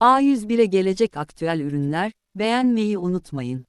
A101'e gelecek aktüel ürünler, beğenmeyi unutmayın.